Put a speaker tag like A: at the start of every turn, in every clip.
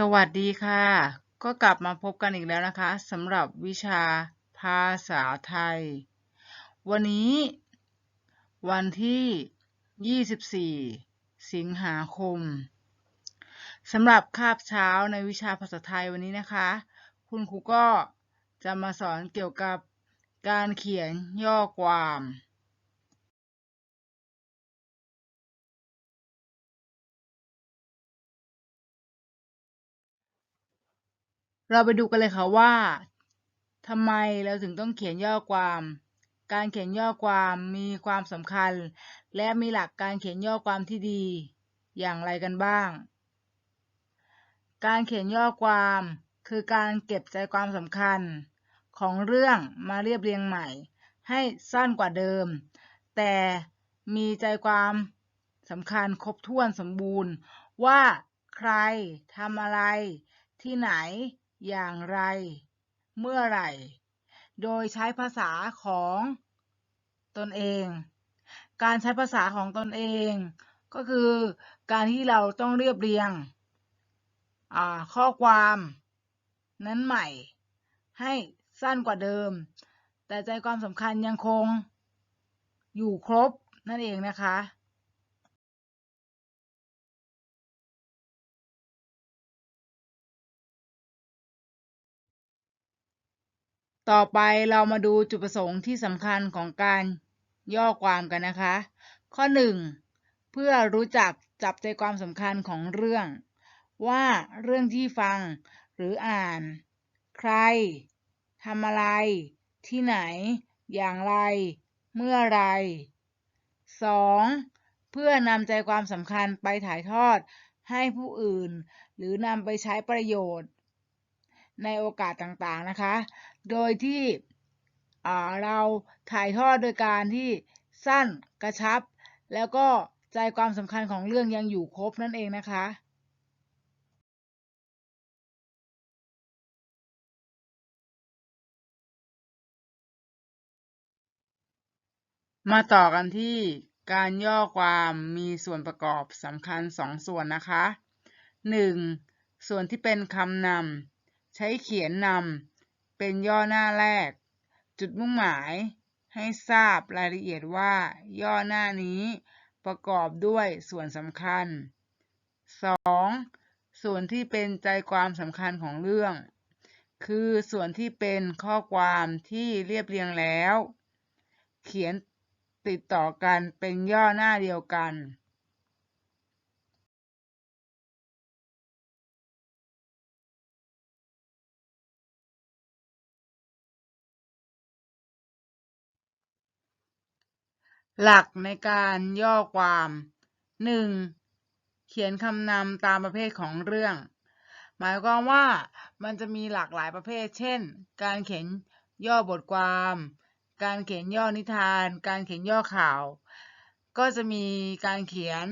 A: สวัสดีค่ะ ก็กลับมาพบกันอีกแล้วนะคะสำหรับวิชาภาษาไทย วันนี้ วันที่ 24 สิงหาคมสำหรับคาบเช้าในวิชาภาษาไทยวันนี้นะคะ คุณครูก็จะมาสอนเกี่ยวกับการเขียนย่อความ เราไปดูกันเลยค่ะว่าทำไมเราถึงต้องเขียนย่อความ การเขียนย่อความมีความสำคัญ และมีหลักการเขียนย่อความที่ดี อย่างไรกันบ้าง การเขียนย่อความ คือการเก็บใจความสำคัญ ของเรื่องมาเรียบเรียงใหม่ ให้สั้นกว่าเดิม แต่มีใจความสำคัญครบถ้วนสมบูรณ์ ว่าใครทำอะไรที่ไหน อย่างไร เมื่อไหร่ โดยใช้ภาษาของตนเอง การใช้ภาษาของตนเอง ก็คือการที่เราต้องเรียบเรียงข้อความนั้นใหม่ ให้สั้นกว่าเดิม แต่ใจความสำคัญยังคงอยู่ครบนั่นเองนะคะ ต่อไปเรามาดูจุดประสงค์ที่สำคัญของการย่อความกันนะคะ ข้อ 1. เพื่อรู้จักจับใจความสำคัญของเรื่อง ว่าเรื่องที่ฟังหรืออ่าน ใครทำอะไร ที่ไหน อย่างไร เมื่อไร 2. เพื่อนำใจความสำคัญไปถ่ายทอดให้ผู้อื่น หรือนำไปใช้ประโยชน์ ในโอกาสต่างๆนะคะ โดยที่เราถ่ายทอดโดยการที่สั้นกระชับ แล้วก็ใจความสำคัญของเรื่องยังอยู่ครบนั่นเองนะคะมาต่อกันที่การย่อความมีส่วนประกอบสำคัญสองส่วนนะคะ 1. ส่วนที่เป็นคำนำใช้เขียนนำ เป็นย่อหน้าแรก จุดมุ่งหมาย ให้ทราบรายละเอียดว่า ย่อหน้านี้ประกอบด้วยส่วนสำคัญ 2. ส่วนที่เป็นใจความสำคัญของเรื่อง คือส่วนที่เป็นข้อความที่เรียบเรียงแล้ว เขียนติดต่อกันเป็นย่อหน้าเดียวกัน หลักในการย่อความ 1. เขียนคำนำตามประเภทของเรื่อง หมายความว่ามันจะมีหลากหลายประเภท เช่น การเขียนย่อบทความ การเขียนย่อนิทาน การเขียนย่อข่าว ก็จะมีการเขียน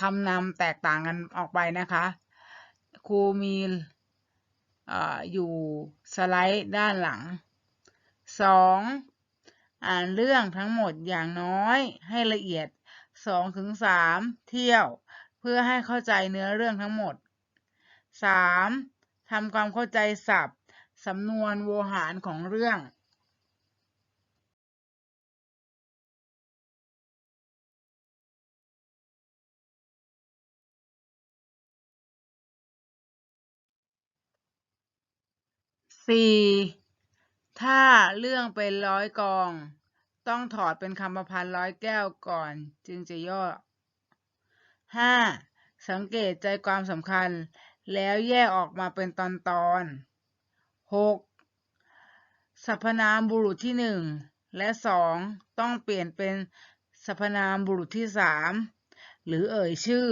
A: คำนำแตกต่างกันออกไปนะคะ ครูมีออยู่สไลด์ด้านหลัง 2. อ่านเรื่องทั้งหมดอย่างน้อยให้ละเอียด 2-3 เที่ยว เพื่อให้เข้าใจเนื้อเรื่องทั้งหมด 3. ทำความเข้าใจศัพท์ สำนวนโวหารของเรื่อง 4. ถ้าเรื่องเป็นร้อยกอง ต้องถอดเป็นคำประพันธ์ร้อยแก้วก่อน จึงจะย่อ 5. สังเกตใจความสำคัญ แล้วแยกออกมาเป็นตอนตอน 6. สรรพนามบุรุษที่หนึ่งและ 2 ต้องเปลี่ยนเป็นสรรพนามบุรุษที่ 3 หรือเอ่ยชื่อ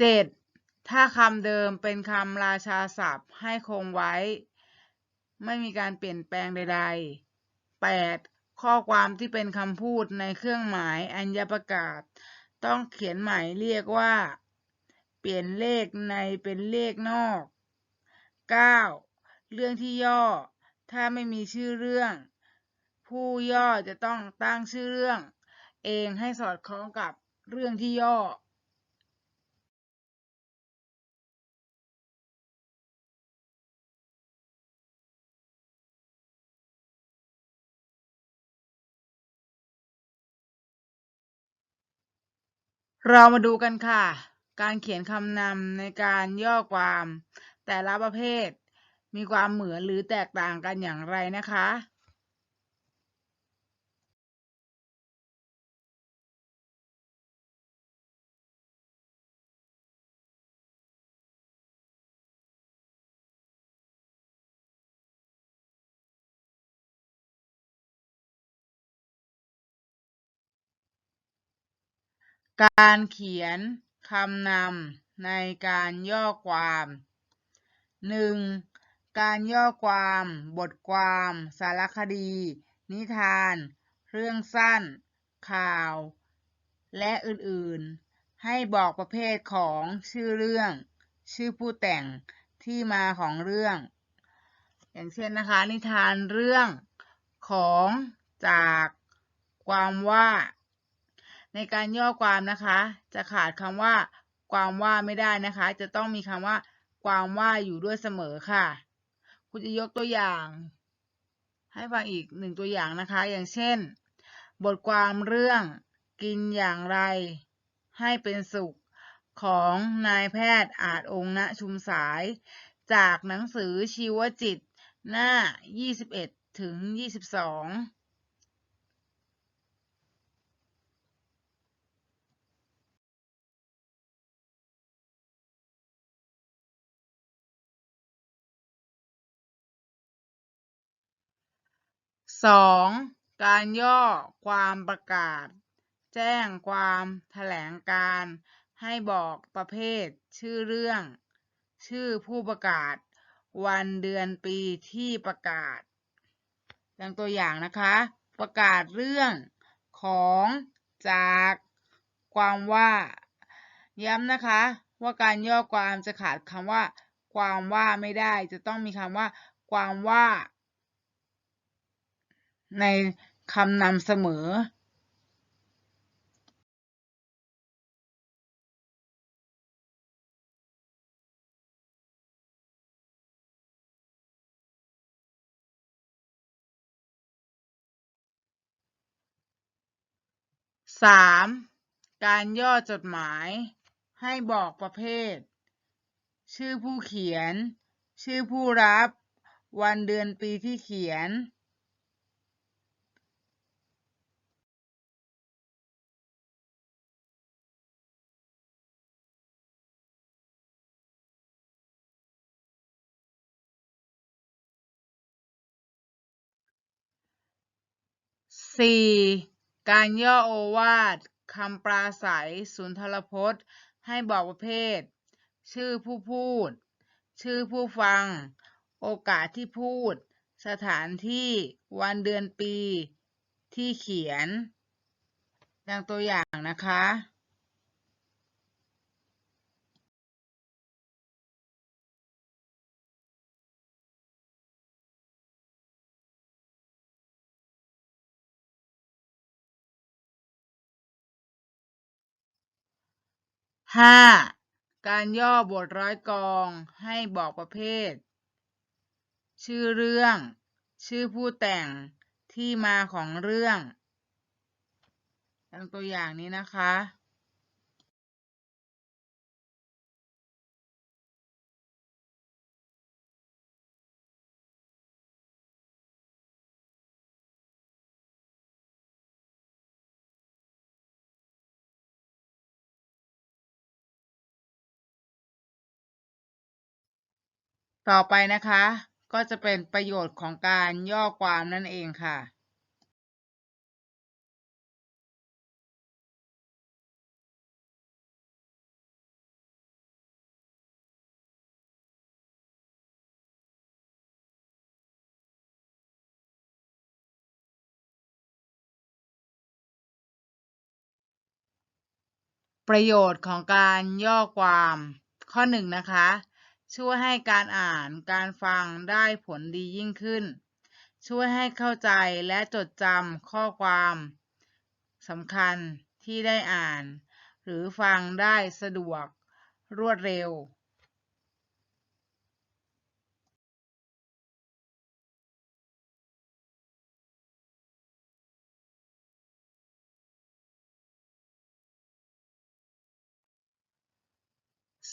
A: เจ็ดถ้าคำเดิมเป็นคำราชาศัพท์ให้คงไว้ ไม่มีการเปลี่ยนแปลงใดๆ 8. ข้อความที่เป็นคำพูดในเครื่องหมายอัญญประกาศ ต้องเขียนใหม่เรียกว่า เปลี่ยนเลขในเป็นเลขนอก 9. เรื่องที่ย่อ ถ้าไม่มีชื่อเรื่อง ผู้ย่อจะต้องตั้งชื่อเรื่อง เองให้สอดคล้องกับเรื่องที่ย่อ เรามาดูกันค่ะ การเขียนคำนำในการย่อความ แต่ละประเภท มีความเหมือนหรือแตกต่างกันอย่างไรนะคะ การเขียนคำนำในการย่อความ 1. การย่อความ บทความ สารคดี นิทาน เรื่องสั้น ข่าว และอื่นๆ ให้บอกประเภทของชื่อเรื่อง ชื่อผู้แต่งที่มาของเรื่อง อย่างเช่นนะคะ นิทานเรื่องของจากความว่า ในการย่อความนะคะ จะขาดคำว่า ความว่าไม่ได้นะคะ จะต้องมีคำว่า ความว่าอยู่ด้วยเสมอค่ะคุณจะยกตัวอย่าง ให้ฟังอีกหนึ่งตัวอย่างนะคะ อย่างเช่น บทความเรื่องกินอย่างไร ให้เป็นสุขของนายแพทย์อาจองค์ณชุมสาย จากหนังสือชีวจิต หน้า 21 ถึง 22 สองการย่อความประกาศ แจ้งความแถลงการให้บอกประเภท ชื่อเรื่อง ชื่อผู้ประกาศ วันเดือนปีที่ประกาศ ดังตัวอย่างนะคะ ประกาศเรื่องของจากความว่า ย้ำนะคะ ว่าการย่อความจะขาดคำว่า ความว่าไม่ได้จะต้องมีคำว่า ความว่า ในคำนำเสมอสามการย่อจดหมายให้บอกประเภท ชื่อผู้เขียน ชื่อผู้รับ วันเดือนปีที่เขียน สี่การย่อโอวาทคำปราศัย สุนทรพจน์ ให้บอกประเภท ชื่อผู้พูด ชื่อผู้ฟัง โอกาสที่พูด สถานที่ วันเดือนปี ที่เขียน ดังตัวอย่างนะคะ ห้าการย่อบทร้อยกรองให้บอกประเภท ชื่อเรื่อง ชื่อผู้แต่งที่มาของเรื่องดังตัวอย่างนี้นะคะ ต่อไปนะคะ ก็จะเป็นประโยชน์ของการย่อความนั่นเองค่ะประโยชน์ของการย่อความข้อหนึ่งนะคะ ช่วยให้การอ่านการฟังได้ผลดียิ่งขึ้น ช่วยให้เข้าใจและจดจำข้อความสำคัญที่ได้อ่าน หรือฟังได้สะดวกรวดเร็ว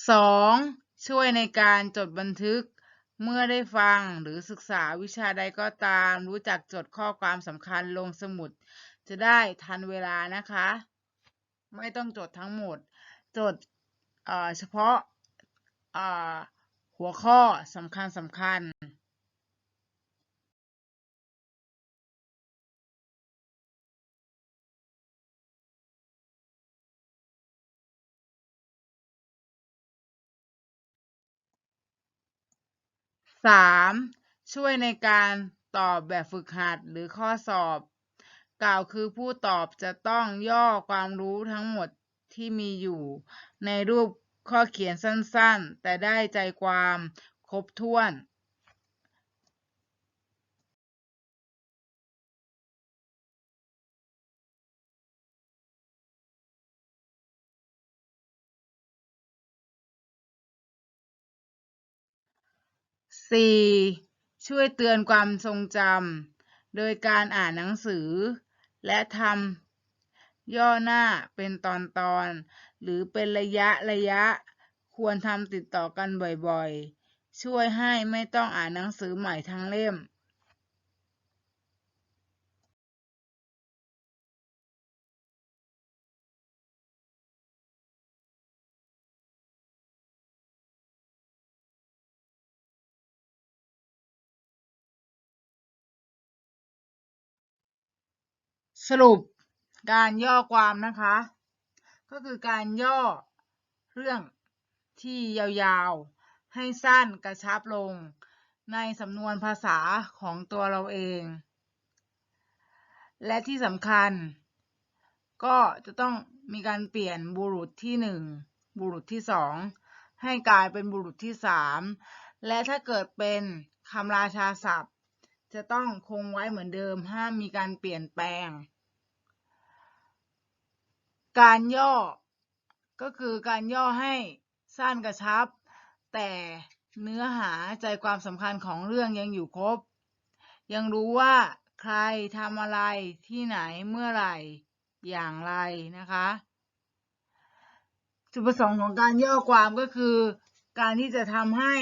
A: 2. ช่วยในการจดบันทึกเมื่อได้ฟังหรือศึกษาวิชาใดก็ตาม รู้จักจดข้อความสำคัญลงสมุด จะได้ทันเวลานะคะ ไม่ต้องจดทั้งหมด จดเฉพาะหัวข้อสำคัญสำคัญ 3. ช่วยในการตอบแบบฝึกหัดหรือข้อสอบ กล่าวคือผู้ตอบจะต้องย่อความรู้ทั้งหมดที่มีอยู่ ในรูปข้อเขียนสั้นๆ แต่ได้ใจความครบถ้วน 4. ช่วยเตือนความทรงจำโดยการอ่านหนังสือ และทำย่อหน้าเป็นตอนๆหรือเป็นระยะระยะ ควรทำติดต่อกันบ่อยๆ ช่วยให้ไม่ต้องอ่านหนังสือใหม่ทั้งเล่ม สรุปการย่อความนะคะ ก็คือการย่อเรื่องที่ยาวๆ ให้สั้นกระชับลง ในสำนวนภาษาของตัวเราเอง และที่สำคัญ ก็จะต้องมีการเปลี่ยนบุรุษที่หนึ่งบุรุษที่สองให้กลายเป็นบุรุษที่สามและถ้าเกิดเป็นคำราชาศัพท์ จะต้องคงไว้เหมือนเดิมห้ามมีการเปลี่ยนแปลง การย่อ ก็คือการย่อให้สั้นกระชับ แต่เนื้อหาใจความสำคัญของเรื่องยังอยู่ครบ ยังรู้ว่าใครทำอะไรที่ไหนเมื่อไหร่อย่างไรนะคะ จุดประสงค์ของการย่อความก็คือ การที่จะทำให้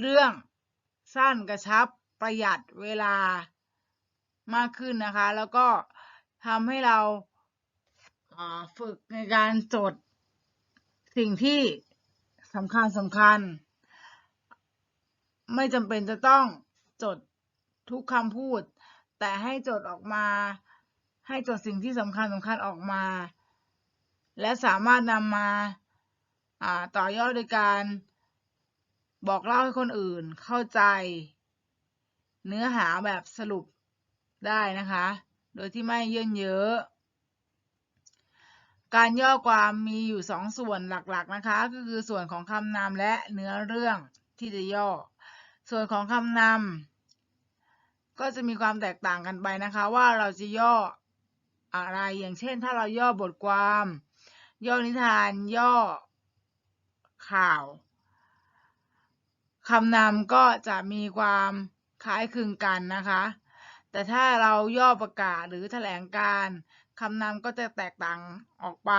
A: เรื่องสั้นกระชับประหยัดเวลามากขึ้นนะคะ แล้วก็ทำให้เรา ฝึกในการจดสิ่งที่สำคัญสำคัญ ไม่จำเป็นจะต้องจดทุกคำพูด แต่ให้จดออกมา ให้จดสิ่งที่สำคัญสำคัญออกมา และสามารถนำมาต่อยอดโดยการบอกเล่าให้คนอื่นเข้าใจ เนื้อหาแบบสรุปได้นะคะ โดยที่ไม่เยินเยอะ การย่อความมีอยู่สองส่วนหลักๆนะคะ ก็คือส่วนของคำนำและเนื้อเรื่องที่จะย่อ ส่วนของคำนำก็จะมีความแตกต่างกันไปนะคะ ว่าเราจะย่ออะไรอย่างเช่น ถ้าเราย่อบทความ ย่อนิทานย่อข่าวคำนำก็จะมีความคล้ายคลึงกันนะคะ แต่ถ้าเราย่อประกาศหรือแถลงการ คำนำก็จะแตกต่างออกไป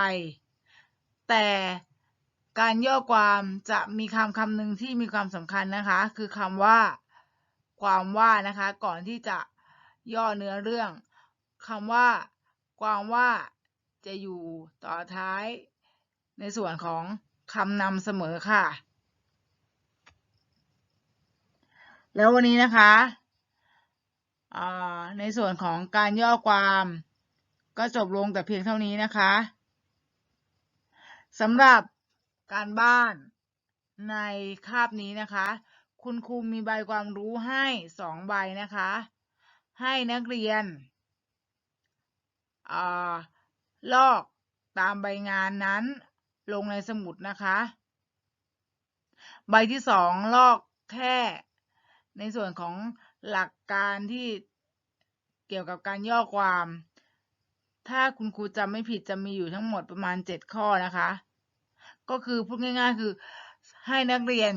A: แต่การย่อความจะมีคำคำหนึ่งที่มีความสำคัญนะคะ คือคำว่าความว่านะคะ ก่อนที่จะย่อเนื้อเรื่องคำว่า ความว่าจะอยู่ต่อท้ายในส่วนของคำนำเสมอค่ะ แล้ววันนี้นะคะในส่วนของการย่อความ ก็จบลงแต่เพียงเท่านี้นะคะสำหรับการบ้านในคาบนี้นะคะ คุณครูมีใบความรู้ให้สองใบนะคะ ให้นักเรียนอลอกตามใบงานนั้นลงในสมุดนะคะ ใบที่สองลอกแค่ในส่วนของหลักการที่เกี่ยวกับการย่อความ ถ้าคุณครูจำไม่ผิดจะมีอยู่ทั้งหมดประมาณเจ็ดข้อนะคะ ก็คือพูดง่าย ๆ คือ ให้นักเรียน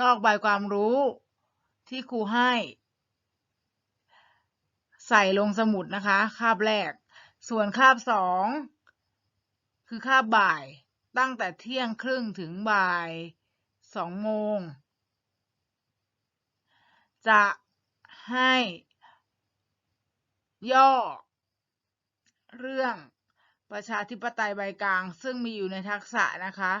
A: ลอกใบความรู้ที่ครูให้ ใส่ลงสมุดนะคะ คาบแรก ส่วนคาบสองคือคาบบ่ายตั้งแต่เที่ยงครึ่งถึงบ่ายสองโมง จะให้ย่อ เรื่องประชาธิปไตยใบกลาง ซึ่งมีอยู่ในทักษะนะคะ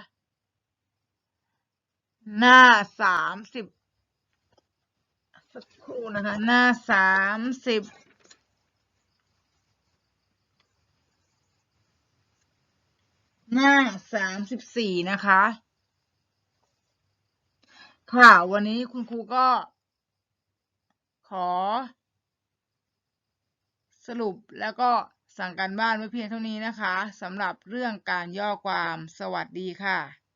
A: หน้าสามสิบสักครู่นะคะ หน้าสามสิบหน้าสามสิบสี่นะคะ ค่ะ วันนี้คุณครูก็ ขอ สรุปแล้วก็ สั่งการบ้านไว้เพียงเท่านี้นะคะสำหรับเรื่องการย่อความสวัสดีค่ะ